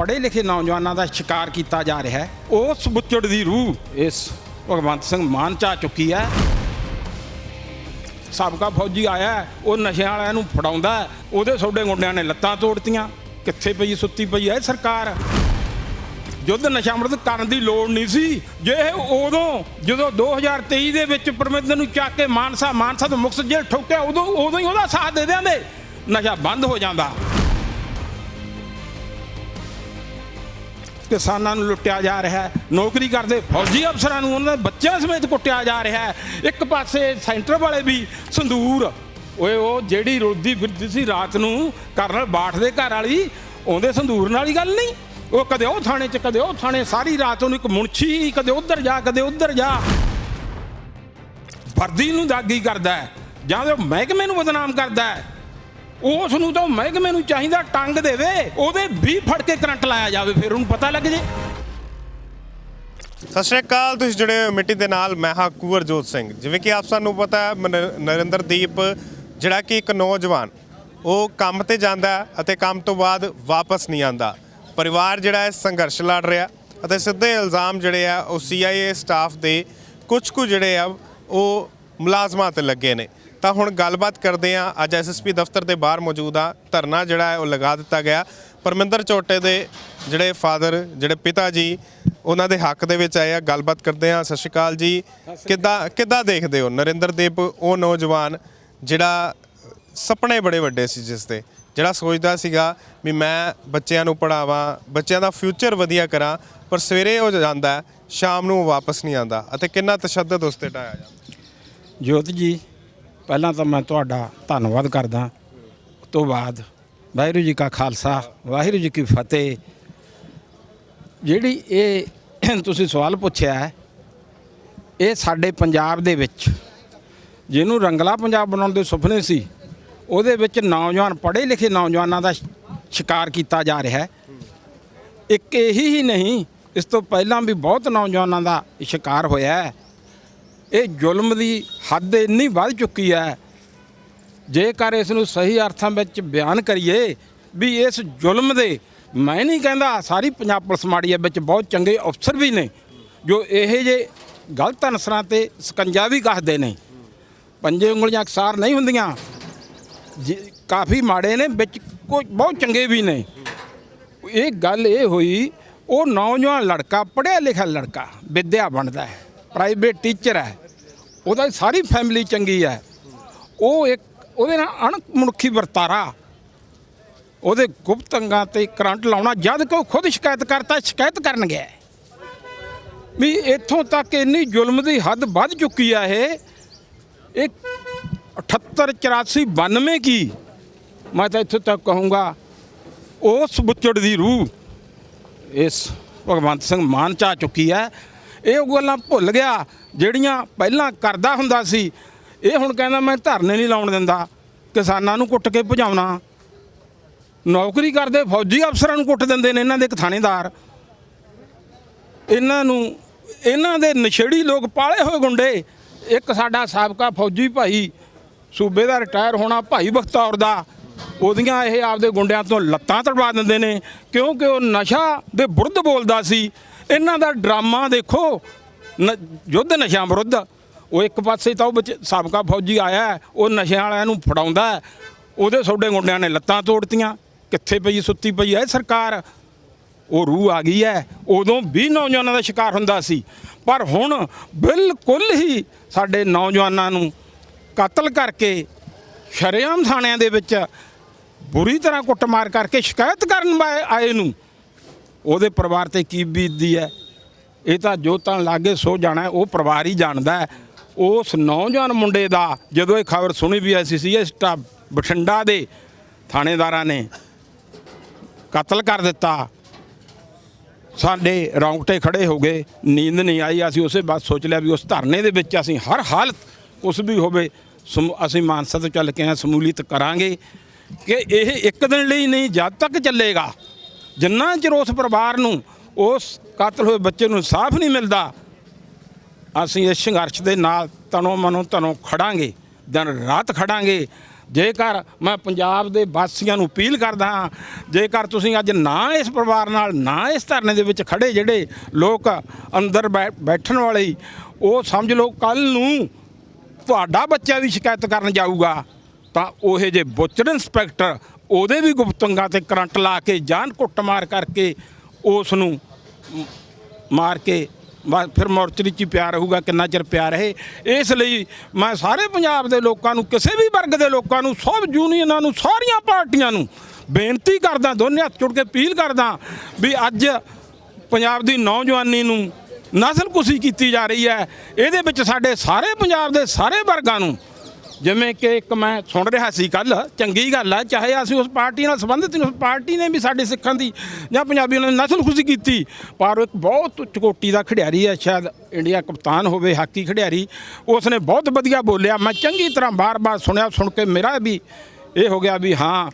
ਪੜ੍ਹੇ ਲਿਖੇ ਨੌਜਵਾਨਾਂ ਦਾ ਸ਼ਿਕਾਰ ਕੀਤਾ ਜਾ ਰਿਹਾ ਹੈ। ਉਸ ਬੁੱਚੜ ਦੀ ਰੂਹ ਇਸ ਭਗਵੰਤ ਸਿੰਘ ਮਾਨ ਚਾ ਚੁੱਕੀ ਹੈ। ਸਾਬਕਾ ਫੌਜੀ ਆਇਆ ਉਹ ਨਸ਼ਿਆਂ ਵਾਲਿਆਂ ਨੂੰ ਫੜਾਉਂਦਾ ਉਹਦੇ ਸੋਡੇ ਗੁੰਡਿਆਂ ਨੇ ਲੱਤਾਂ ਤੋੜਤੀਆਂ। ਕਿੱਥੇ ਪਈ ਸੁੱਤੀ ਪਈ ਹੈ ਸਰਕਾਰ? ਯੁੱਧ ਨਸ਼ਾ ਮੁਕਤ ਕਰਨ ਦੀ ਲੋੜ ਨਹੀਂ ਸੀ। ਜੇ ਉਦੋਂ ਜਦੋਂ 2023 ਦੇ ਵਿੱਚ ਪਰਮਿੰਦਰ ਨੂੰ ਚੱਕ ਕੇ ਮਾਨਸਾ ਮਾਨਸਾ ਤੋਂ ਮੁਕਤ ਜੇਲ੍ਹ ਠੋਕਿਆ ਉਦੋਂ ਉਦੋਂ ਹੀ ਉਹਦਾ ਸਾਥ ਦੇ ਦਿਆਂਦੇ ਨਸ਼ਾ ਬੰਦ ਹੋ ਜਾਂਦਾ। ਕਿਸਾਨਾਂ ਨੂੰ ਲੁੱਟਿਆ ਜਾ ਰਿਹਾ ਹੈ, ਨੌਕਰੀ ਕਰਦੇ ਫੌਜੀ ਅਫਸਰਾਂ ਨੂੰ, ਉਹਨਾਂ ਦੇ ਬੱਚਿਆਂ ਸਮੇਤ ਕੁੱਟਿਆ ਜਾ ਰਿਹਾ ਹੈ। ਇੱਕ ਪਾਸੇ ਸੈਂਟਰ ਵਾਲੇ ਵੀ ਸੰਦੂਰ। ਓਏ, ਉਹ ਜਿਹੜੀ ਰੋਦੀ ਫਿਰਦੀ ਸੀ ਰਾਤ ਨੂੰ ਕਰਨਲ ਬਾਠ ਦੇ ਘਰ ਵਾਲੀ, ਉਹਦੇ ਸੰਦੂਰ ਨਾਲ ਹੀ ਗੱਲ ਨਹੀਂ। ਉਹ ਕਦੇ ਉਹ ਥਾਣੇ 'ਚ, ਕਦੇ ਉਹ ਥਾਣੇ, ਸਾਰੀ ਰਾਤ ਉਹਨੂੰ ਇੱਕ ਮੁਨਸ਼ੀ, ਕਦੇ ਉੱਧਰ ਜਾ, ਕਦੇ ਉੱਧਰ ਜਾ। ਵਰਦੀ ਨੂੰ ਦਾਗੀ ਕਰਦਾ ਹੈ, ਜਾਂ ਤੇ ਉਹ ਮਹਿਕਮੇ ਨੂੰ ਬਦਨਾਮ ਕਰਦਾ ਹੈ। ਉਸ ਨੂੰ ਤਾਂ ਮਹਿਕਮੇ ਨੂੰ ਚਾਹੀਦਾ ਟੰਗ ਦੇਵੇ, ਉਹਦੇ ਵੀ ਫੜ ਕੇ ਕਰੰਟ ਲਾਇਆ ਜਾਵੇ, ਫਿਰ ਉਹਨੂੰ ਪਤਾ ਲੱਗ ਜੇ। ਸਤਿ ਸ਼੍ਰੀ ਅਕਾਲ, ਤੁਸੀਂ ਜੁੜੇ ਹੋ ਮਿੱਟੀ ਦੇ ਨਾਲ, ਮੈਂ ਹਾਂ ਕੁਵਰਜੋਤ ਸਿੰਘ। ਜਿਵੇਂ ਕਿ ਆਪ ਸਾਨੂੰ ਪਤਾ ਹੈ, ਮਨ- ਨਰਿੰਦਰਦੀਪ, ਜਿਹੜਾ ਕਿ ਇੱਕ ਨੌਜਵਾਨ, ਉਹ ਕੰਮ ਤੇ ਜਾਂਦਾ ਹੈ ਅਤੇ ਕੰਮ ਤੋਂ ਬਾਅਦ ਵਾਪਸ ਨਹੀਂ ਆਉਂਦਾ। ਪਰਿਵਾਰ ਜਿਹੜਾ ਹੈ, ਸੰਘਰਸ਼ ਲੜ ਰਿਹਾ ਅਤੇ ਸਿੱਧੇ ਇਲਜ਼ਾਮ ਜਿਹੜੇ ਆ, ਉਹ CIA ਸਟਾਫ ਦੇ ਕੁਝ ਕੁ ਜਿਹੜੇ ਆ, ਉਹ ਮੁਲਾਜ਼ਮਾਂ ਤੇ ਲੱਗੇ ਨੇ। ਤਾਂ ਹੁਣ ਗੱਲਬਾਤ ਕਰਦੇ ਆ ਅੱਜ ਐਸਐਸਪੀ ਦਫ਼ਤਰ ਦੇ ਬਾਹਰ ਮੌਜੂਦ ਆ। ਧਰਨਾ ਜਿਹੜਾ ਹੈ, ਉਹ ਲਗਾ ਦਿੱਤਾ ਗਿਆ। ਪਰਮਿੰਦਰ ਚੋਟੇ ਦੇ ਜਿਹੜੇ ਫਾਦਰ, ਜਿਹੜੇ ਪਿਤਾ ਜੀ, ਉਹਨਾਂ ਦੇ ਹੱਕ ਦੇ ਵਿੱਚ ਆਏ ਆ। ਗੱਲਬਾਤ ਕਰਦੇ ਆ ਸਤਿ ਸ਼੍ਰੀ ਅਕਾਲ ਜੀ। ਕਿੱਦਾਂ ਕਿੱਦਾਂ ਦੇਖਦੇ ਹੋ? ਨਰਿੰਦਰ ਨਰਿੰਦਰਦੀਪ ਉਹ ਨੌਜਵਾਨ ਜਿਹੜਾ ਸੁਪਨੇ ਬੜੇ ਵੱਡੇ ਸੀ ਜਿਸ ਦੇ ਜਿਹੜਾ ਸੋਚਦਾ ਸੀਗਾ ਵੀ ਮੈਂ ਬੱਚਿਆਂ ਨੂੰ ਪੜਾਵਾਂ ਬੱਚਿਆਂ ਦਾ ਫਿਊਚਰ ਵਧੀਆ ਕਰਾਂ, ਪਰ ਸਵੇਰੇ ਉਹ ਜਾਂਦਾ, ਸ਼ਾਮ ਨੂੰ ਉਹ ਵਾਪਸ ਨਹੀਂ ਆਉਂਦਾ। ਅਤੇ ਕਿੰਨਾ ਤਸ਼ੱਦਦ ਉਸ ਤੇ ਢਾਇਆ ਜਾਂਦਾ। ਜੋਤ ਜੀ ਪਹਿਲਾਂ ਤਾਂ ਮੈਂ ਤੁਹਾਡਾ ਧੰਨਵਾਦ ਕਰਦਾ। ਉਸ ਤੋਂ ਬਾਅਦ ਵਾਹਿਗੁਰੂ ਜੀ ਕਾ ਖਾਲਸਾ, ਵਾਹਿਗੁਰੂ ਜੀ ਕੀ ਫਤਿਹ। ਜਿਹੜੀ ਇਹ ਤੁਸੀਂ ਸਵਾਲ ਪੁੱਛਿਆ ਹੈ, ਇਹ ਸਾਡੇ ਪੰਜਾਬ ਦੇ ਵਿੱਚ, ਜਿਹਨੂੰ ਰੰਗਲਾ ਪੰਜਾਬ ਬਣਾਉਣ ਦੇ ਸੁਪਨੇ ਸੀ, ਉਹਦੇ ਵਿੱਚ ਨੌਜਵਾਨ ਪੜ੍ਹੇ ਲਿਖੇ ਨੌਜਵਾਨਾਂ ਦਾ ਸ਼ਿਕਾਰ ਕੀਤਾ ਜਾ ਰਿਹਾ ਹੈ। ਇੱਕ ਇਹੀ ਹੀ ਨਹੀਂ, ਇਸ ਤੋਂ ਪਹਿਲਾਂ ਵੀ ਬਹੁਤ ਨੌਜਵਾਨਾਂ ਦਾ ਸ਼ਿਕਾਰ ਹੋਇਆ ਹੈ। ਇਹ ਜ਼ੁਲਮ ਦੀ ਹੱਦ ਇੰਨੀ ਵੱਧ ਚੁੱਕੀ ਹੈ। ਜੇਕਰ ਇਸ ਨੂੰ ਸਹੀ ਅਰਥਾਂ ਵਿੱਚ ਬਿਆਨ ਕਰੀਏ ਵੀ ਇਸ ਜ਼ੁਲਮ ਦੇ, ਮੈਂ ਨਹੀਂ ਕਹਿੰਦਾ ਸਾਰੀ ਪੰਜਾਬ ਪੁਲਿਸ ਮਾੜੀ ਹੈ, ਵਿੱਚ ਬਹੁਤ ਚੰਗੇ ਅਫਸਰ ਵੀ ਨੇ, ਜੋ ਇਹ ਜੇ ਗਲਤ ਅਨਸਰਾਂ ਤੇ ਸਕੰਜਾ ਵੀ ਕੱਸਦੇ ਨੇ। ਪੰਜੇ ਉਂਗਲੀਆਂ ਅਕਸਾਰ ਨਹੀਂ ਹੁੰਦੀਆਂ। ਜੀ- ਕਾਫੀ ਮਾੜੇ ਨੇ, ਵਿੱਚ ਕੋਈ ਬਹੁਤ ਚੰਗੇ ਵੀ ਨੇ। ਇਹ ਗੱਲ ਇਹ ਹੋਈ, ਉਹ ਨੌਜਵਾਨ ਲੜਕਾ, ਪੜ੍ਹਿਆ ਲਿਖਿਆ ਲੜਕਾ, ਵਿਦਿਆ ਬਣਦਾ ਹੈ। ਪ੍ਰਾਈਵੇਟ ਟੀਚਰ ਹੈ। ਉਹਦਾ ਸਾਰੀ ਫੈਮਿਲੀ ਚੰਗੀ ਹੈ। ਉਹ ਇੱਕ, ਉਹਦੇ ਨਾਲ ਅਣਮਨੁੱਖੀ ਵਰਤਾਰਾ। ਉਹਦੇ ਗੁਪਤ ਅੰਗਾਂ ਤੇ ਕਰੰਟ ਲਾਉਣਾ, ਜਦ ਕਿ ਉਹ ਖੁਦ ਸ਼ਿਕਾਇਤ ਕਰਤਾ, ਸ਼ਿਕਾਇਤ ਕਰਨ ਗਿਆ ਵੀ ਇੱਥੋਂ ਤੱਕ ਇੰਨੀ ਜ਼ੁਲਮ ਦੀ ਹੱਦ ਵੱਧ ਚੁੱਕੀ ਆ ਇਹ। ਇਹ 78 84 92 ਕੀ, ਮੈਂ ਤਾਂ ਇੱਥੋਂ ਤੱਕ ਕਹੂੰਗਾ, ਉਸ ਬੁੱਚੜ ਦੀ ਰੂਹ ਇਸ ਭਗਵੰਤ ਸਿੰਘ ਮਾਨ ਚਾ ਚੁੱਕੀ ਹੈ। ਇਹ ਉਹ ਗੱਲਾਂ ਭੁੱਲ ਗਿਆ ਜਿਹੜੀਆਂ ਪਹਿਲਾਂ ਕਰਦਾ ਹੁੰਦਾ ਸੀ। ਇਹ ਹੁਣ ਕਹਿੰਦਾ ਮੈਂ ਧਰਨੇ ਨਹੀਂ ਲਾਉਣ ਦਿੰਦਾ, ਕਿਸਾਨਾਂ ਨੂੰ ਕੁੱਟ ਕੇ ਭਜਾਉਣਾ। ਨੌਕਰੀ ਕਰਦੇ ਫੌਜੀ ਅਫਸਰਾਂ ਨੂੰ ਕੁੱਟ ਦਿੰਦੇ ਨੇ, ਇਹਨਾਂ ਦੇ ਇੱਕ ਥਾਣੇਦਾਰ। ਇਹਨਾਂ ਨੂੰ, ਇਹਨਾਂ ਦੇ ਨਸ਼ੇੜੀ ਲੋਕ ਪਾਲੇ ਹੋਏ ਗੁੰਡੇ। ਇੱਕ ਸਾਡਾ ਸਾਬਕਾ ਫੌਜੀ ਭਾਈ, ਸੂਬੇ ਦਾ ਰਿਟਾਇਰ ਹੋਣਾ ਭਾਈ ਬਖਤੌਰ ਦਾ, ਉਹਦੀਆਂ ਇਹ ਆਪਦੇ ਗੁੰਡਿਆਂ ਤੋਂ ਲੱਤਾਂ ਤੜਵਾ ਦਿੰਦੇ ਨੇ। ਕਿਉਂਕਿ ਉਹ ਨਸ਼ਾ ਦੇ ਬੁਰਦ ਬੋਲਦਾ ਸੀ। ਇਹਨਾਂ ਦਾ ਡਰਾਮਾ ਦੇਖੋ। ਨ- ਯੁੱਧ ਨਸ਼ਿਆਂ ਵਿਰੁੱਧ। ਉਹ ਇੱਕ ਪਾਸੇ ਤਾਂ ਉਹ ਵਿੱਚ ਸਾਬਕਾ ਫੌਜੀ ਆਇਆ ਉਹ ਨਸ਼ਿਆਂ ਵਾਲਿਆਂ ਨੂੰ ਫੜਾਉਂਦਾ ਉਹਦੇ ਸੋਡੇ ਗੁੰਡਿਆਂ ਨੇ ਲੱਤਾਂ ਤੋੜਤੀਆਂ। ਕਿੱਥੇ ਪਈ ਸੁੱਤੀ ਪਈ ਹੈ ਸਰਕਾਰ? ਉਹ ਰੂਹ ਆ ਗਈ ਹੈ। ਉਦੋਂ ਵੀ ਨੌਜਵਾਨਾਂ ਦਾ ਸ਼ਿਕਾਰ ਹੁੰਦਾ ਸੀ। ਪਰ ਹੁਣ ਬਿਲਕੁਲ ਹੀ ਸਾਡੇ ਨੌਜਵਾਨਾਂ ਨੂੰ ਕਤਲ ਕਰਕੇ, ਸ਼ਰੇਆਮ ਥਾਣਿਆਂ ਦੇ ਵਿੱਚ ਬੁਰੀ ਤਰ੍ਹਾਂ ਕੁੱਟਮਾਰ ਕਰਕੇ ਸ਼ਿਕਾਇਤ ਕਰਨ ਵਾਏ ਆਏ ਨੂੰ। ਉਹਦੇ ਪਰਿਵਾਰ ਤੇ ਕੀ ਬੀਤਦੀ ਹੈ? ਇਹ ਤਾਂ ਜੋ ਤਾਂ ਲਾਗੇ ਸੋ ਜਾਣਾ ਉਹ ਪਰਿਵਾਰ ਹੀ ਜਾਣਦਾ ਹੈ। ਉਸ ਨੌਜਵਾਨ ਮੁੰਡੇ ਦਾ ਜਦੋਂ ਇਹ ਖਬਰ ਸੁਣੀ ਵੀ ਐਸੀ ਸੀ, ਇਸ ਬਠਿੰਡਾ ਦੇ ਥਾਣੇਦਾਰਾਂ ਨੇ ਕਤਲ ਕਰ ਦਿੱਤਾ। ਸਾਡੇ ਰੌਂਗਟੇ ਖੜੇ ਹੋ ਗਏ, ਨੀਂਦ ਨਹੀਂ ਆਈ, ਅਸੀਂ ਉਸੇ ਬਾਤ ਸੋਚ ਲਿਆ ਵੀ ਉਸ ਧਰਨੇ ਦੇ ਵਿੱਚ ਅਸੀਂ ਹਰ ਹਾਲਤ ਉਸ ਵੀ ਹੋਵੇ, ਸਮੂ- ਅਸੀਂ ਮਾਨਸਾ ਤੋਂ ਚੱਲ ਕੇ ਆ ਸਮੂਲੀਤ ਕਰਾਂਗੇ ਕਿ ਇਹ ਇੱਕ ਦਿਨ ਲਈ ਨਹੀਂ, ਜਦ ਤੱਕ ਚੱਲੇਗਾ। ਜਿੰਨਾ ਚਿਰ ਉਸ ਪਰਿਵਾਰ ਨੂੰ, ਉਸ ਕਾਤਲ ਹੋਏ ਬੱਚੇ ਨੂੰ ਇਨਸਾਫ਼ ਨਹੀਂ ਮਿਲਦਾ, ਅਸੀਂ ਇਸ ਸੰਘਰਸ਼ ਦੇ ਨਾਲ ਤਨੋਂ ਮਨੋਂ ਤਨੋਂ ਖੜਾਂਗੇ, ਦਿਨ ਰਾਤ ਖੜਾਂਗੇ। ਜੇਕਰ ਮੈਂ ਪੰਜਾਬ ਦੇ ਵਾਸੀਆਂ ਨੂੰ ਅਪੀਲ ਕਰਦਾ ਹਾਂ, ਜੇਕਰ ਤੁਸੀਂ ਅੱਜ ਨਾ ਇਸ ਪਰਿਵਾਰ ਨਾਲ, ਨਾ ਇਸ ਧਰਨੇ ਦੇ ਵਿੱਚ ਖੜੇ ਜਿਹੜੇ ਲੋਕ ਅੰਦਰ ਬੈ- ਬੈਠਣ ਵਾਲੇ, ਉਹ ਸਮਝ ਲਓ ਕੱਲ ਨੂੰ ਤੁਹਾਡਾ ਬੱਚਾ ਵੀ ਸ਼ਿਕਾਇਤ ਕਰਨ ਜਾਊਗਾ, ਤਾਂ ਉਹੇ ਜੇ ਬੁੱਚਰ ਇੰਸਪੈਕਟਰ ਉਹਦੇ ਵੀ ਗੁਪਤੰਗਾਂ ਤੇ ਕਰੰਟ ਲਾ ਕੇ, ਜਾਨ ਕੁੱਟਮਾਰ ਕਰਕੇ ਉਸ ਨੂੰ ਮਾਰ ਕੇ ਬਸ ਫਿਰ ਮੋਰਚਰੀ 'ਚ ਹੀ ਪਿਆ ਰਹੂਗਾ, ਕਿੰਨਾ ਚਿਰ ਪਿਆ ਰਹੇ। ਇਸ ਲਈ ਮੈਂ ਸਾਰੇ ਪੰਜਾਬ ਦੇ ਲੋਕਾਂ ਨੂੰ, ਕਿਸੇ ਵੀ ਵਰਗ ਦੇ ਲੋਕਾਂ ਨੂੰ, ਸਭ ਯੂਨੀਅਨਾਂ ਨੂੰ, ਸਾਰੀਆਂ ਪਾਰਟੀਆਂ ਨੂੰ ਬੇਨਤੀ ਕਰਦਾ, ਦੋਨੇ ਹੱਥ ਜੋੜ ਕੇ ਅਪੀਲ ਕਰਦਾ ਵੀ ਅੱਜ ਪੰਜਾਬ ਦੀ ਨੌਜਵਾਨੀ ਨੂੰ ਨਸਲਕੁਸ਼ੀ ਕੀਤੀ ਜਾ ਰਹੀ ਹੈ। ਇਹਦੇ ਵਿੱਚ ਸਾਡੇ ਸਾਰੇ ਪੰਜਾਬ ਦੇ ਸਾਰੇ ਵਰਗਾਂ ਨੂੰ ਜਿਵੇਂ ਕਿ ਇੱਕ ਮੈਂ ਸੁਣ ਰਿਹਾ ਸੀ ਕੱਲ ਚੰਗੀ ਗੱਲ ਆ, ਚਾਹੇ ਅਸੀਂ ਉਸ ਪਾਰਟੀ ਨਾਲ ਸੰਬੰਧਿਤ ਨਹੀਂ, ਉਸ ਪਾਰਟੀ ਨੇ ਵੀ ਸਾਡੇ ਸਿੱਖਾਂ ਦੀ ਜਾਂ ਪੰਜਾਬੀਆਂ ਨੇ ਨਸਲ ਖੁਸ਼ੀ ਕੀਤੀ, ਪਰ ਉਹ ਇੱਕ ਬਹੁਤ ਚਕੋਟੀ ਦਾ ਖਿਡਾਰੀ ਹੈ, ਸ਼ਾਇਦ ਇੰਡੀਆ ਕਪਤਾਨ ਹੋਵੇ, ਹਾਕੀ ਖਿਡਾਰੀ ਉਸ ਨੇ ਬਹੁਤ ਵਧੀਆ ਬੋਲਿਆ, ਮੈਂ ਚੰਗੀ ਤਰ੍ਹਾਂ ਬਾਰ-ਬਾਰ ਸੁਣਿਆ, ਸੁਣ ਕੇ ਮੇਰਾ ਵੀ ਇਹ ਹੋ ਗਿਆ ਵੀ ਹਾਂ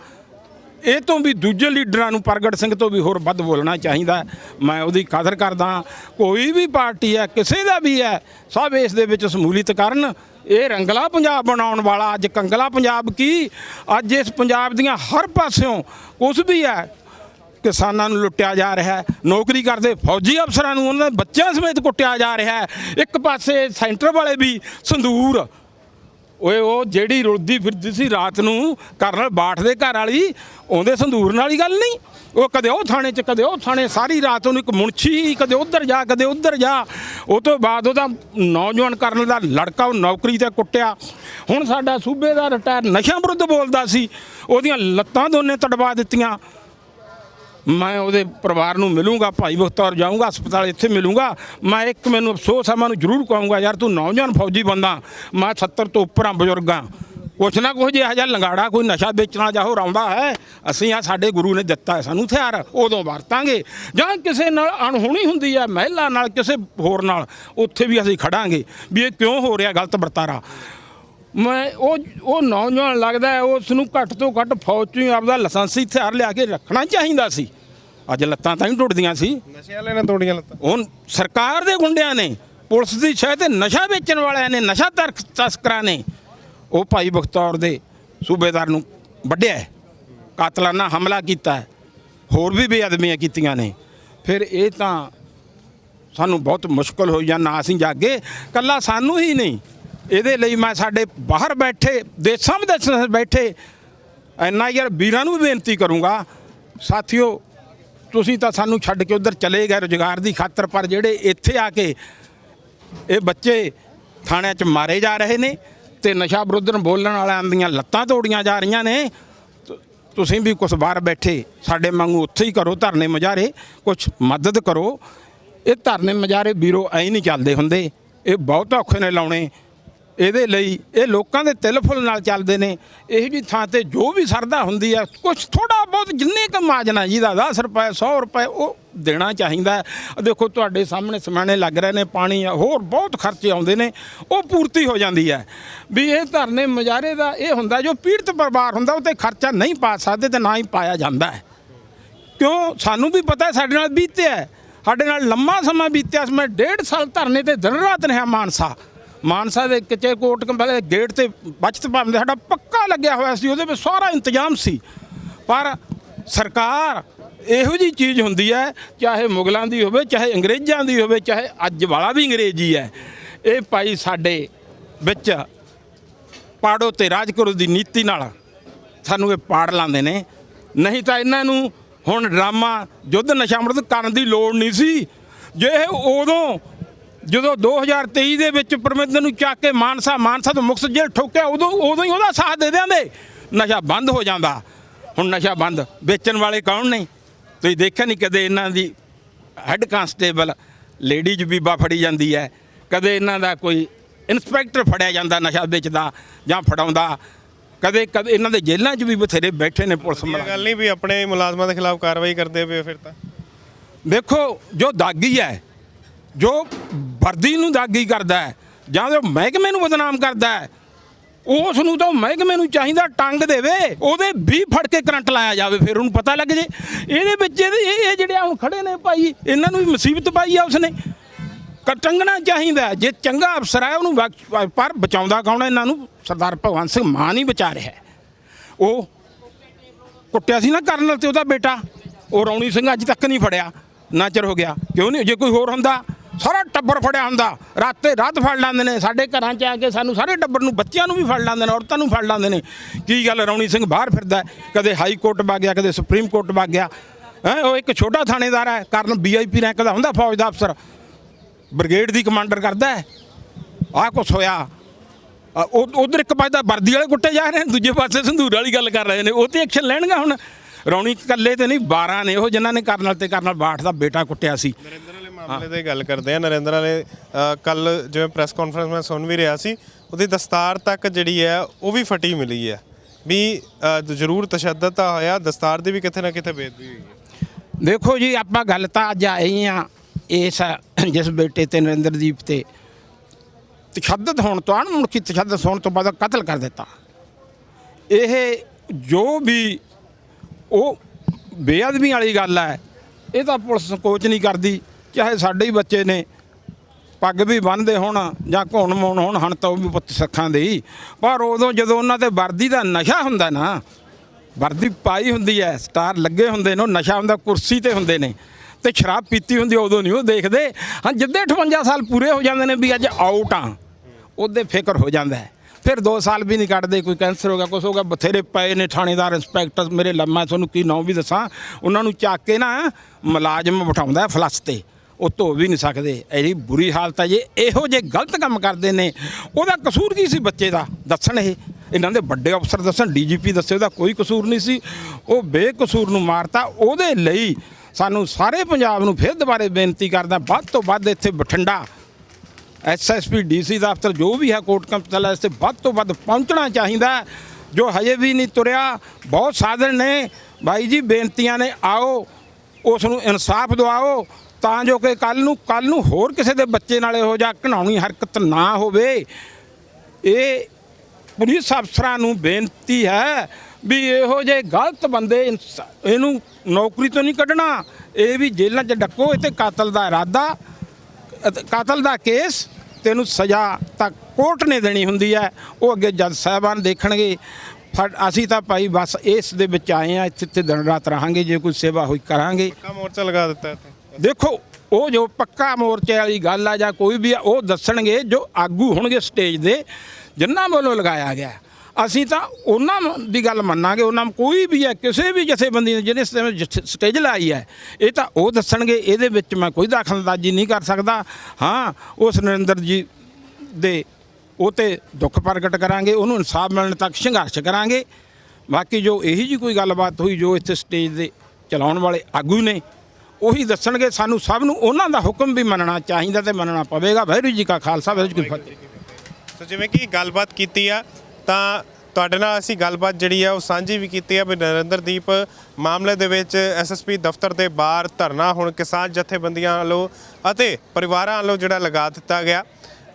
ਇਹ ਤੋਂ ਵੀ ਦੂਜੇ ਲੀਡਰਾਂ ਨੂੰ ਪ੍ਰਗਟ ਸਿੰਘ ਤੋਂ ਵੀ ਹੋਰ ਵੱਧ ਬੋਲਣਾ ਚਾਹੀਦਾ। ਮੈਂ ਉਹਦੀ ਕਦਰ ਕਰਦਾ ਕੋਈ ਵੀ ਪਾਰਟੀ ਹੈ, ਕਿਸੇ ਦਾ ਵੀ ਹੈ, ਸਭ ਇਸ ਦੇ ਵਿੱਚ ਸਮੂਲੀਤ ਕਰਨ। ਇਹ ਰੰਗਲਾ ਪੰਜਾਬ ਬਣਾਉਣ ਵਾਲਾ, ਅੱਜ ਕੰਗਲਾ ਪੰਜਾਬ ਕੀ? ਅੱਜ ਇਸ ਪੰਜਾਬ ਦੀਆਂ ਹਰ ਪਾਸਿਓਂ ਕੁਝ ਵੀ ਹੈ, ਕਿਸਾਨਾਂ ਨੂੰ ਲੁੱਟਿਆ ਜਾ ਰਿਹਾ ਨੌਕਰੀ ਕਰਦੇ ਫੌਜੀ ਅਫਸਰਾਂ ਨੂੰ, ਉਹਨਾਂ ਦੇ ਬੱਚਿਆਂ ਸਮੇਤ ਕੁੱਟਿਆ ਜਾ ਰਿਹਾ ਇੱਕ ਪਾਸੇ ਸੈਂਟਰ ਵਾਲੇ ਵੀ ਸੰਦੂਰ ਓਏ, ਉਹ ਜਿਹੜੀ ਰੁਲਦੀ ਫਿਰਦੀ ਸੀ ਰਾਤ ਨੂੰ ਕਰਨਲ ਬਾਠ ਦੇ ਘਰ ਵਾਲੀ, ਉਹਦੇ ਸੰਦੂਰ ਨਾਲ ਹੀ ਗੱਲ ਨਹੀਂ। ਉਹ ਕਦੇ ਉਹ ਥਾਣੇ 'ਚ, ਕਦੇ ਉਹ ਥਾਣੇ, ਸਾਰੀ ਰਾਤ ਉਹਨੂੰ ਇੱਕ ਮੁਨਸ਼ੀ, ਕਦੇ ਉੱਧਰ ਜਾ, ਕਦੇ ਉੱਧਰ ਜਾ। ਉਹ ਤੋਂ ਬਾਅਦ ਉਹਦਾ ਨੌਜਵਾਨ ਕਰਨਲ ਦਾ ਲੜਕਾ, ਉਹ ਨੌਕਰੀ ਤੇ ਕੁੱਟਿਆ। ਹੁਣ ਸਾਡਾ ਸੂਬੇ ਦਾ ਰਿਟਾਇਰ ਨਸ਼ਿਆਂ ਵਿਰੁੱਧ ਬੋਲਦਾ ਸੀ। ਉਹਦੀਆਂ ਲੱਤਾਂ ਦੋਨੇ ਤੜਵਾ ਦਿੱਤੀਆਂ। ਮੈਂ ਉਹਦੇ ਪਰਿਵਾਰ ਨੂੰ ਮਿਲੂੰਗਾ, ਭਾਈ ਬਖਤੌਰ ਜਾਊਂਗਾ, ਹਸਪਤਾਲ ਇੱਥੇ ਮਿਲੂੰਗਾ। ਮੈਂ ਇੱਕ ਮੈਨੂੰ ਅਫਸੋਸ ਆ, ਮੈਨੂੰ ਜ਼ਰੂਰ ਕਹੂੰਗਾ, ਯਾਰ ਤੂੰ ਨੌਜਵਾਨ ਫੌਜੀ ਬੰਦਾ, ਮੈਂ 70 ਤੋਂ ਉੱਪਰਾਂ ਬਜ਼ੁਰਗਾਂ ਕੁਛ ਨਾ ਕੁਛ ਜਿਹਾ ਜਿਹਾ ਲੰਗਾੜਾ, ਕੋਈ ਨਸ਼ਾ ਵੇਚਣਾ ਜਾਂ ਹੋਰ ਆਉਂਦਾ ਹੈ, ਅਸੀਂ ਆ ਸਾਡੇ ਗੁਰੂ ਨੇ ਦਿੱਤਾ ਹੈ ਸਾਨੂੰ ਹਥਿਆਰ, ਉਦੋਂ ਵਰਤਾਂਗੇ। ਜਾਂ ਕਿਸੇ ਨਾਲ ਅਣਹੋਣੀ ਹੁੰਦੀ ਹੈ ਮਹਿਲਾ ਨਾਲ, ਕਿਸੇ ਹੋਰ ਨਾਲ, ਉੱਥੇ ਵੀ ਅਸੀਂ ਖੜਾਂਗੇ, ਵੀ ਇਹ ਕਿਉਂ ਹੋ ਰਿਹਾ ਗਲਤ ਵਰਤਾਰਾ? ਮੈਂ ਉਹ ਉਹ ਨੌਜਵਾਨ ਲੱਗਦਾ ਹੈ ਉਸ ਨੂੰ ਘੱਟ ਤੋਂ ਘੱਟ ਫੌਜ 'ਚੋਂ ਹੀ ਆਪਦਾ ਲਾਇਸੈਂਸੀ ਹਥਿਆਰ ਲਿਆ ਕੇ ਰੱਖਣਾ ਚਾਹੀਦਾ ਸੀ। ਅੱਜ ਲੱਤਾਂ ਤਾਂ ਹੀ ਟੁੱਟਦੀਆਂ ਸੀ। ਨਸ਼ੇ ਵਾਲੇ ਨੇ ਤੋੜੀਆਂ ਲੱਤਾਂ। ਹੁਣ ਸਰਕਾਰ ਦੇ ਗੁੰਡਿਆਂ ਨੇ ਪੁਲਿਸ ਦੀ ਸ਼ਾਇਦ ਤੇ ਨਸ਼ਾ ਵੇਚਣ ਵਾਲਿਆਂ ਨੇ ਨਸ਼ਾ ਤਰਕ ਤਸਕਰਾਂ ਨੇ ਉਹ ਭਾਈ ਬਖਤੌਰ ਦੇ ਸੂਬੇਦਾਰ ਨੂੰ ਵੱਢਿਆ। ਕਾਤਲਾਨਾ ਹਮਲਾ ਕੀਤਾ। ਹੋਰ ਵੀ ਬੇਅਦਬੀਆਂ ਕੀਤੀਆਂ ਨੇ। ਫਿਰ ਇਹ ਤਾਂ ਸਾਨੂੰ ਬਹੁਤ ਮੁਸ਼ਕਲ ਹੋਈ ਜਾਂ ਨਾ ਅਸੀਂ ਜਾਗੇ ਕੱਲਾ ਸਾਨੂੰ ਹੀ ਨਹੀਂ। ਇਹਦੇ ਲਈ ਮੈਂ ਸਾਡੇ ਬਾਹਰ ਬੈਠੇ, ਦੇਸ਼ਾਂ ਵਿਦੇਸ਼ਾਂ 'ਚ ਬੈਠੇ, ਐਨਾ ਯਾਰ ਵੀਰਾਂ ਨੂੰ ਵੀ ਬੇਨਤੀ ਕਰੂੰਗਾ। ਸਾਥੀਓ, ਤੁਸੀਂ ਤਾਂ ਸਾਨੂੰ ਛੱਡ ਕੇ ਉਧਰ ਚਲੇ ਗਏ ਰੁਜ਼ਗਾਰ ਦੀ ਖਾਤਰ, ਪਰ ਜਿਹੜੇ ਇੱਥੇ ਆ ਕੇ ਇਹ ਬੱਚੇ ਥਾਣਿਆਂ 'ਚ ਮਾਰੇ ਜਾ ਰਹੇ ਨੇ ਤੇ ਨਸ਼ਾ ਵਿਰੁੱਧ ਬੋਲਣ ਵਾਲਿਆਂ ਦੀਆਂ ਲੱਤਾਂ ਤੋੜੀਆਂ ਜਾ ਰਹੀਆਂ ਨੇ, ਤੁ- ਤੁਸੀਂ ਵੀ ਕੁਝ ਬਾਹਰ ਬੈਠੇ, ਸਾਡੇ ਵਾਂਗੂ ਉੱਥੇ ਹੀ ਕਰੋ ਧਰਨੇ ਮੁਜ਼ਾਹਰੇ ਕੁਝ ਮਦਦ ਕਰੋ। ਇਹ ਧਰਨੇ ਮੁਜ਼ਾਹਰੇ ਵੀਰੋ ਐਂ ਨਹੀਂ ਚੱਲਦੇ ਹੁੰਦੇ, ਇਹ ਬਹੁਤ ਔਖੇ ਨੇ ਲਾਉਣੇ। ਇਹਦੇ ਲਈ ਇਹ ਲੋਕਾਂ ਦੇ ਤਿਲ ਫੁੱਲ ਨਾਲ ਚੱਲਦੇ ਨੇ। ਇਹ ਜੀ ਥਾਂ ਤੇ ਜੋ ਵੀ ਸਰਦਾ ਹੁੰਦੀ ਹੈ ਕੁਝ ਥੋੜਾ ਬਹੁਤ ਜਿੰਨੇ ਕੁ ਮਾਜਨਾ ਜਿਹਦਾ 10 ਰੁਪਏ 100 ਰੁਪਏ ਉਹ ਦੇਣਾ ਚਾਹੀਦਾ ਦੇਖੋ ਤੁਹਾਡੇ ਸਾਹਮਣੇ ਸਮਾਣੇ ਲੱਗ ਰਹੇ ਨੇ ਪਾਣੀ ਆ, ਹੋਰ ਬਹੁਤ ਖਰਚੇ ਆਉਂਦੇ ਨੇ ਉਹ ਪੂਰਤੀ ਹੋ ਜਾਂਦੀ ਹੈ। ਵੀ ਇਹ ਧਰਨੇ ਮੁਜ਼ਾਹਰੇ ਦਾ ਇਹ ਹੁੰਦਾ ਜੋ ਪੀੜਤ ਪਰਿਵਾਰ ਹੁੰਦਾ ਉਹ ਤੇ ਖਰਚਾ ਨਹੀਂ ਪਾ ਸਕਦੇ ਤੇ ਨਾ ਹੀ ਪਾਇਆ ਜਾਂਦਾ ਹੈ। ਕਿਉਂ? ਸਾਨੂੰ ਵੀ ਪਤਾ ਸਾਡੇ ਨਾਲ ਬੀਤਿਆ ਸਾਡੇ ਨਾਲ ਲੰਮਾ ਸਮਾਂ ਬੀਤਿਆ ਸੀ ਮੈਂ ਡੇਢ ਸਾਲ ਧਰਨੇ ਤੇ ਦਿਨ ਰਾਤ ਰਿਹਾ ਮਾਨਸਾ। ਮਾਨਸਾ ਦੇ ਕਿਚੇ ਕੋਟ ਕੰਬਲੇ ਗੇਟ ਤੇ ਬਚਤ ਭਵਨ ਦੇ ਸਾਡਾ ਪੱਕਾ ਲੱਗਿਆ ਹੋਇਆ ਸੀ, ਉਹਦੇ ਵਿੱਚ ਸਾਰਾ ਇੰਤਜ਼ਾਮ ਸੀ। ਪਰ ਸਰਕਾਰ ਇਹੋ ਜੀ ਚੀਜ਼ ਹੁੰਦੀ ਹੈ, ਚਾਹੇ ਮੁਗਲਾਂ ਦੀ ਹੋਵੇ, ਚਾਹੇ ਅੰਗਰੇਜ਼ਾਂ ਦੀ ਹੋਵੇ, ਚਾਹੇ ਅੱਜ ਵਾਲਾ ਵੀ ਅੰਗਰੇਜ਼ੀ ਹੈ, ਇਹ ਭਾਈ ਸਾਡੇ ਵਿੱਚ ਪਾੜੋ ਤੇ ਰਾਜ ਕਰੋ ਦੀ ਨੀਤੀ ਨਾਲ ਸਾਨੂੰ ਇਹ ਪਾੜ ਲਾਉਂਦੇ ਨੇ। ਨਹੀਂ ਤਾਂ ਇਹਨਾਂ ਨੂੰ ਹੁਣ ਡਰਾਮਾ, ਯੁੱਧ ਨਸ਼ਾ ਮੁਕਤ ਕਰਨ ਦੀ ਲੋੜ ਨਹੀਂ ਸੀ। ਜੇ ਉਦੋਂ ਜਦੋਂ 2023 ਦੇ ਵਿੱਚ ਪਰਮਿੰਦਰ ਨੂੰ ਚੱਕ ਕੇ ਮਾਨਸਾ ਮਾਨਸਾ ਤੋਂ ਮੁਕਤ ਜੇਲ੍ਹ ਠੋਕਿਆ ਉਦੋਂ ਉਦੋਂ ਹੀ ਉਹਦਾ ਸਾਥ ਦੇ ਦਿਆਂਦੇ ਨਸ਼ਾ ਬੰਦ ਹੋ ਜਾਂਦਾ। ਹੁਣ ਨਸ਼ਾ ਬੰਦ। ਵੇਚਣ ਵਾਲੇ ਕੌਣ ਨੇ? ਤੁਸੀਂ ਦੇਖਿਆ ਨਹੀਂ ਕਦੇ ਇਹਨਾਂ ਦੀ ਹੈੱਡ ਕਾਂਸਟੇਬਲ ਲੇਡੀਜ਼ ਬੀਬਾ ਫੜੀ ਜਾਂਦੀ ਹੈ। ਕਦੇ ਇਹਨਾਂ ਦਾ ਕੋਈ ਇਨਸਪੈਕਟਰ ਫੜਿਆ ਜਾਂਦਾ ਨਸ਼ਾ ਵੇਚਦਾ ਜਾਂ ਫੜਾਉਂਦਾ। ਕਦੇ ਕਦੇ ਇਹਨਾਂ ਦੇ ਜੇਲ੍ਹਾਂ 'ਚ ਵੀ ਬਥੇਰੇ ਬੈਠੇ ਨੇ ਪੁਲਿਸ ਮੁਲਾਜ਼ਮ। ਗੱਲ ਨਹੀਂ ਵੀ ਆਪਣੇ ਮੁਲਾਜ਼ਮਾਂ ਦੇ ਖਿਲਾਫ ਕਾਰਵਾਈ ਕਰਦੇ ਪਏ ਫਿਰ ਤਾਂ? ਦੇਖੋ ਜੋ ਦਾਗੀ ਹੈ ਜੋ ਵਰਦੀ ਨੂੰ ਦਾਗੀ ਕਰਦਾ ਹੈ। ਜਾਂ ਜੋ ਮਹਿਕਮੇ ਨੂੰ ਬਦਨਾਮ ਕਰਦਾ ਹੈ। ਉਸ ਨੂੰ ਤਾਂ ਮਹਿਕਮੇ ਨੂੰ ਚਾਹੀਦਾ ਟੰਗ ਦੇਵੇ, ਉਹਦੇ ਵੀ ਫੜ ਕੇ ਕਰੰਟ ਲਾਇਆ ਜਾਵੇ, ਫਿਰ ਉਹਨੂੰ ਪਤਾ ਲੱਗ ਜੇ। ਇਹਦੇ ਵਿੱਚ ਇਹ ਇਹ ਜਿਹੜੇ ਹੁਣ ਖੜੇ ਨੇ ਭਾਈ, ਇਹਨਾਂ ਨੂੰ ਵੀ ਮੁਸੀਬਤ ਪਾਈ ਆ ਉਸਨੇ। ਕ- ਚਾਹੀਦਾ ਜੇ ਚੰਗਾ ਅਫਸਰ ਹੈ, ਉਹਨੂੰ ਪਰ ਬਚਾਉਂਦਾ ਕੌਣ ਹੈ? ਇਹਨਾਂ ਨੂੰ ਸਰਦਾਰ ਭਗਵੰਤ ਸਿੰਘ ਮਾਨ ਹੀ ਬਚਾ ਰਿਹਾ ਉਹ ਕੁੱਟਿਆ ਸੀ ਨਾ ਕਰਨਲ ਤੇ ਉਹਦਾ ਬੇਟਾ। ਉਹ ਰੌਣੀ ਸਿੰਘ ਅੱਜ ਤੱਕ ਨਹੀਂ ਫੜਿਆ। ਨਾ ਚਿਰ ਹੋ ਗਿਆ। ਕਿਉਂ ਨਹੀਂ? ਜੇ ਕੋਈ ਹੋਰ ਹੁੰਦਾ ਸਾਰਾ ਟੱਬਰ ਫੜਿਆ ਹੁੰਦਾ। ਰਾਤੇ ਰਾਤ ਫੜ ਲੈਂਦੇ ਨੇ, ਸਾਡੇ ਘਰਾਂ 'ਚ ਆ ਕੇ ਸਾਨੂੰ ਸਾਰੇ ਟੱਬਰ ਨੂੰ, ਬੱਚਿਆਂ ਨੂੰ ਵੀ ਫੜ ਲੈਂਦੇ ਨੇ, ਔਰਤਾਂ ਨੂੰ ਫੜ ਲੈਂਦੇ ਨੇ। ਕੀ ਗੱਲ, ਰੌਣੀ ਸਿੰਘ ਬਾਹਰ ਫਿਰਦਾ ਕਦੇ ਹਾਈ ਕੋਰਟ ਵਗ ਗਿਆ, ਕਦੇ ਸੁਪਰੀਮ ਕੋਰਟ ਵਗ ਗਿਆ। ਹੈ, ਉਹ ਇੱਕ ਛੋਟਾ ਥਾਣੇਦਾਰ ਹੈ, ਕਾਰਨ ਵੀਆਈਪੀ ਰੈਂਕ ਦਾ ਹੁੰਦਾ ਫੌਜ ਦਾ ਅਫਸਰ। ਬ੍ਰਿਗੇਡ ਦੀ ਕਮਾਂਡਰ ਕਰਦਾ ਹੈ। ਆਹ ਕੁਛ ਹੋਇਆ। ਉਧਰ ਇੱਕ ਪਾਸੇ ਤਾਂ ਵਰਦੀ ਵਾਲੇ ਕੁੱਟੇ ਜਾ ਰਹੇ ਨੇ, ਦੂਜੇ ਪਾਸੇ ਸੰਧੂਰ ਵਾਲੀ ਗੱਲ ਕਰ ਰਹੇ ਨੇ। ਉਹ ਤੇ ਐਕਸ਼ਨ ਲੈਣਗਾ ਹੁਣ। ਰੌਣੀ ਇਕੱਲੇ ਤੇ ਨਹੀਂ 12 ਨੇ, ਉਹ ਜਿਨ੍ਹਾਂ ਨੇ ਕਰਨਲ ਤੇ ਕਰਨਲ ਬਾਠ ਦਾ ਬੇਟਾ ਕੁੱਟਿਆ ਸੀ। ਮਾਮਲੇ ਦੀ ਗੱਲ ਕਰਦੇ ਆ ਨਰਿੰਦਰ ਵਾਲੇ ਕੱਲ ਜਿਵੇਂ ਪ੍ਰੈਸ ਕਾਨਫਰੰਸ ਮੈਂ ਸੁਣ ਵੀ ਰਿਹਾ ਸੀ, ਉਹਦੀ ਦਸਤਾਰ ਤੱਕ ਜਿਹੜੀ ਹੈ, ਉਹ ਵੀ ਫਟੀ ਮਿਲੀ ਹੈ। ਵੀ ਜ਼ਰੂਰ ਤਸ਼ੱਦਦ ਤਾਂ ਹੋਇਆ, ਦਸਤਾਰ ਦੀ ਵੀ ਕਿਤੇ ਨਾ ਕਿਤੇ ਬੇਦਬੀ ਹੋਈ ਹੈ। ਦੇਖੋ ਜੀ, ਆਪਾਂ ਗੱਲ ਤਾਂ ਅੱਜ ਆਏ ਆ ਇਸ, ਜਿਸ ਬੇਟੇ ਤੇ, ਨਰਿੰਦਰਦੀਪ ਤੇ। ਤਸ਼ੱਦਦ ਹੋਣ ਤੋਂ ਅਣਮੁਖੀ ਤਸ਼ੱਦਦ ਹੋਣ ਤੋਂ ਬਾਅਦ ਕਤਲ ਕਰ ਦਿੱਤਾ। ਇਹ ਜੋ ਵੀ ਉਹ ਬੇਅਦਬੀ ਵਾਲੀ ਗੱਲ ਹੈ, ਇਹ ਤਾਂ ਪੁਲਿਸ ਸੰਕੋਚ ਨਹੀਂ ਕਰਦੀ। ਚਾਹੇ ਸਾਡੇ ਹੀ ਬੱਚੇ ਨੇ, ਪੱਗ ਵੀ ਬੰਨਦੇ ਹੋਣ ਜਾਂ ਘੁਣ ਮੋਣ ਹੋਣ, ਹਣ ਤਾਂ ਉਹ ਵੀ ਪੁੱਤ ਸੱਖਾਂ ਦੇ ਹੀ। ਪਰ ਉਦੋਂ ਜਦੋਂ ਉਹਨਾਂ ਤੇ ਵਰਦੀ ਦਾ ਨਸ਼ਾ ਹੁੰਦਾ ਨਾ, ਵਰਦੀ ਪਾਈ ਹੁੰਦੀ ਹੈ ਸਟਾਰ ਲੱਗੇ ਹੁੰਦੇ ਨੇ, ਉਹ ਨਸ਼ਾ ਹੁੰਦਾ, ਕੁਰਸੀ ਤੇ ਹੁੰਦੇ ਨੇ, ਤੇ ਸ਼ਰਾਬ ਪੀਤੀ ਹੁੰਦੀ ਉਦੋਂ ਨਹੀਂ ਉਹ ਦੇਖਦੇ। ਹਾਂ, ਜਿੱਦੇ 58 ਸਾਲ ਪੂਰੇ ਹੋ ਜਾਂਦੇ ਨੇ ਵੀ ਅੱਜ ਆਊਟ ਆ, ਉਹਦੇ ਫਿਕਰ ਹੋ ਜਾਂਦਾ ਫਿਰ 2 ਸਾਲ ਵੀ ਨਹੀਂ ਕੱਢਦੇ, ਕੋਈ ਕੈਂਸਰ ਹੋ ਗਿਆ, ਕੁਛ ਹੋ ਗਿਆ, ਬਥੇਰੇ ਪਏ ਨੇ ਥਾਣੇਦਾਰ, ਇੰਸਪੈਕਟਰ, ਮੇਰੇ ਲੰਮਾ, ਤੁਹਾਨੂੰ ਕੀ ਨਾਂ ਵੀ ਦੱਸਾਂ, ਉਹਨਾਂ ਨੂੰ ਚੱਕ ਕੇ ਨਾ, ਮੁਲਾਜ਼ਮ ਬਿਠਾਉਂਦਾ ਹੈ ਫਲੱਸ ਤੇ। ਉਹ ਧੋ ਵੀ ਨਹੀਂ ਸਕਦੇ। ਐਡੀ ਬੁਰੀ ਹਾਲਤ ਹੈ ਜੇ, ਇਹੋ ਜੇ ਗਲਤ ਕੰਮ ਕਰਦੇ ਨੇ। ਉਹਦਾ ਕਸੂਰ ਕੀ ਸੀ ਬੱਚੇ ਦਾ? ਦੱਸਣ ਇਹ। ਇਹਨਾਂ ਦੇ ਵੱਡੇ ਅਫਸਰ ਦੱਸਣ, ਡੀਜੀਪੀ ਦੱਸੇ, ਉਹਦਾ ਕੋਈ ਕਸੂਰ ਨਹੀਂ ਸੀ। ਉਹ ਬੇਕਸੂਰ ਨੂੰ ਮਾਰਤਾ। ਉਹਦੇ ਲਈ ਸਾਨੂੰ ਸਾਰੇ ਪੰਜਾਬ ਨੂੰ ਫਿਰ ਦੁਬਾਰੇ ਬੇਨਤੀ ਕਰਦਾ, ਵੱਧ ਤੋਂ ਵੱਧ ਇੱਥੇ ਬਠਿੰਡਾ ਐਸਐਸਪੀ ਡੀਸੀ ਦਫ਼ਤਰ, ਜੋ ਵੀ ਹੈ ਕੋਰਟ ਕੰਪਟਲ ਇਸ ਤੇ ਵੱਧ ਤੋਂ ਵੱਧ ਪਹੁੰਚਣਾ ਚਾਹੀਦਾ ਜੋ ਹਜੇ ਵੀ ਨਹੀਂ ਤੁਰਿਆ, ਬਹੁਤ ਸਾਧਨ ਨੇ। ਭਾਈ ਜੀ, ਬੇਨਤੀਆਂ ਨੇ, ਆਓ, ਉਸ ਨੂੰ ਇਨਸਾਫ ਦਿਵਾਓ। ਤਾਂ ਜੋ ਕਿ ਕੱਲ ਨੂੰ ਕੱਲ ਨੂੰ ਹੋਰ ਕਿਸੇ ਦੇ ਬੱਚੇ ਨਾਲ ਇਹੋ ਜਿਹਾ ਘਣਾਉਣੀ ਹਰਕਤ ਨਾ ਹੋਵੇ। ਇਹ ਪੁਲਿਸ ਅਫਸਰਾਂ ਨੂੰ ਬੇਨਤੀ ਹੈ ਵੀ ਇਹੋ ਜਿਹੇ ਗਲਤ ਬੰਦੇ ਇਨਸ- ਇਹਨੂੰ ਨੌਕਰੀ ਤੋਂ ਨਹੀਂ ਕੱਢਣਾ। ਇਹ ਵੀ ਜੇਲ੍ਹਾਂ 'ਚ ਡੱਕੋ, ਇਹ ਤੇ ਕਾਤਲ ਦਾ ਇਰਾਦਾ ਕਾਤਲ ਦਾ ਕੇਸ ਤੈਨੂੰ ਸਜ਼ਾ ਤਾਂ ਕੋਰਟ ਨੇ ਦੇਣੀ ਹੁੰਦੀ ਹੈ। ਉਹ ਅੱਗੇ ਜੱਜ ਸਾਹਿਬਾਨ ਦੇਖਣਗੇ। ਫੜ, ਅਸੀਂ ਤਾਂ ਭਾਈ ਬਸ ਇਸ ਦੇ ਵਿੱਚ ਆਏ ਆ ਇੱਥੇ ਤੇ ਦਿਨ ਰਾਤ ਰਹਾਂਗੇ, ਜੇ ਕੋਈ ਸੇਵਾ ਹੋਈ ਕਰਾਂਗੇ। ਪੱਕਾ ਮੋਰਚਾ ਲਗਾ ਦਿੱਤਾ ਇੱਥੇ। ਦੇਖੋ, ਉਹ ਜੋ ਪੱਕਾ ਮੋਰਚੇ ਵਾਲੀ ਗੱਲ ਆ ਜਾਂ ਕੋਈ ਵੀ ਆ, ਉਹ ਦੱਸਣਗੇ ਜੋ ਆਗੂ ਹੋਣਗੇ ਸਟੇਜ ਦੇ, ਜਿਨ੍ਹਾਂ ਵੱਲੋਂ ਲਗਾਇਆ ਗਿਆ। ਅਸੀਂ ਤਾਂ ਉਹਨਾਂ ਦੀ ਗੱਲ ਮੰਨਾਂਗੇ, ਉਹਨਾਂ ਕੋਈ ਵੀ ਹੈ, ਕਿਸੇ ਵੀ ਜਥੇਬੰਦੀ ਨੇ ਜਿਹਨੇ ਸ- ਸਟੇਜ ਲਾਈ ਹੈ, ਇਹ ਤਾਂ ਉਹ ਦੱਸਣਗੇ, ਇਹਦੇ ਵਿੱਚ ਮੈਂ ਕੋਈ ਦਖਲਅੰਦਾਜ਼ੀ ਨਹੀਂ ਕਰ ਸਕਦਾ। ਹਾਂ, ਉਸ ਨਰਿੰਦਰ ਜੀ ਦੇ ਉਹ ਤੇ ਦੁੱਖ ਪ੍ਰਗਟ ਕਰਾਂਗੇ, ਉਹਨੂੰ ਇਨਸਾਫ ਮਿਲਣ ਤੱਕ ਸੰਘਰਸ਼ ਕਰਾਂਗੇ। ਬਾਕੀ ਜੋ ਇਹੀ ਜੀ ਕੋਈ ਗੱਲਬਾਤ ਹੋਈ, ਜੋ ਇੱਥੇ ਸਟੇਜ ਦੇ ਚਲਾਉਣ ਵਾਲੇ ਆਗੂ ਨੇ ਉਹੀ ਦੱਸਣਗੇ, ਸਾਨੂੰ ਸਭ ਨੂੰ ਉਹਨਾਂ ਦਾ ਹੁਕਮ ਵੀ ਮੰਨਣਾ ਚਾਹੀਦਾ ਤੇ ਮੰਨਣਾ ਪਵੇਗਾ। ਵਾਹਿਗੁਰੂ ਜੀ ਕਾ ਖਾਲਸਾ, ਵਾਹਿਗੁਰੂ ਜੀ ਕੀ ਫਤਿਹ। ਸੋ ਜਿਵੇਂ ਕਿ ਗੱਲਬਾਤ ਕੀਤੀ ਆ, ਤਾਂ ਤੁਹਾਡੇ ਨਾਲ ਅਸੀਂ ਗੱਲਬਾਤ ਜਿਹੜੀ ਆ, ਉਹ ਸਾਂਝੀ ਵੀ ਕੀਤੀ ਆ ਵੀ ਨਰਿੰਦਰਦੀਪ ਮਾਮਲੇ ਦੇ ਵਿੱਚ ਐਸਐਸਪੀ ਦਫ਼ਤਰ ਦੇ ਬਾਹਰ ਧਰਨਾ ਹੁਣ ਕਿਸਾਨ ਜਥੇਬੰਦੀਆਂ ਵੱਲੋਂ ਅਤੇ ਪਰਿਵਾਰਾਂ ਵੱਲੋਂ ਜਿਹੜਾ ਲਗਾ ਦਿੱਤਾ ਗਿਆ।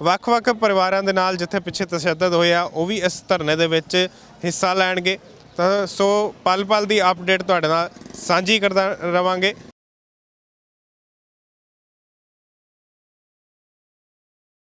ਵੱਖ-ਵੱਖ ਪਰਿਵਾਰਾਂ ਦੇ ਨਾਲ ਜਿੱਥੇ ਪਿੱਛੇ ਤਸ਼ੱਦਦ ਹੋਇਆ, ਉਹ ਵੀ ਇਸ ਧਰਨੇ ਦੇ ਵਿੱਚ ਹਿੱਸਾ ਲੈਣਗੇ। ਤਾਂ ਸੋ ਪਲ-ਪਲ ਦੀ ਅਪਡੇਟ ਤੁਹਾਡੇ ਨਾਲ ਸਾਂਝੀ ਕਰਦਾ ਰਵਾਂਗੇ।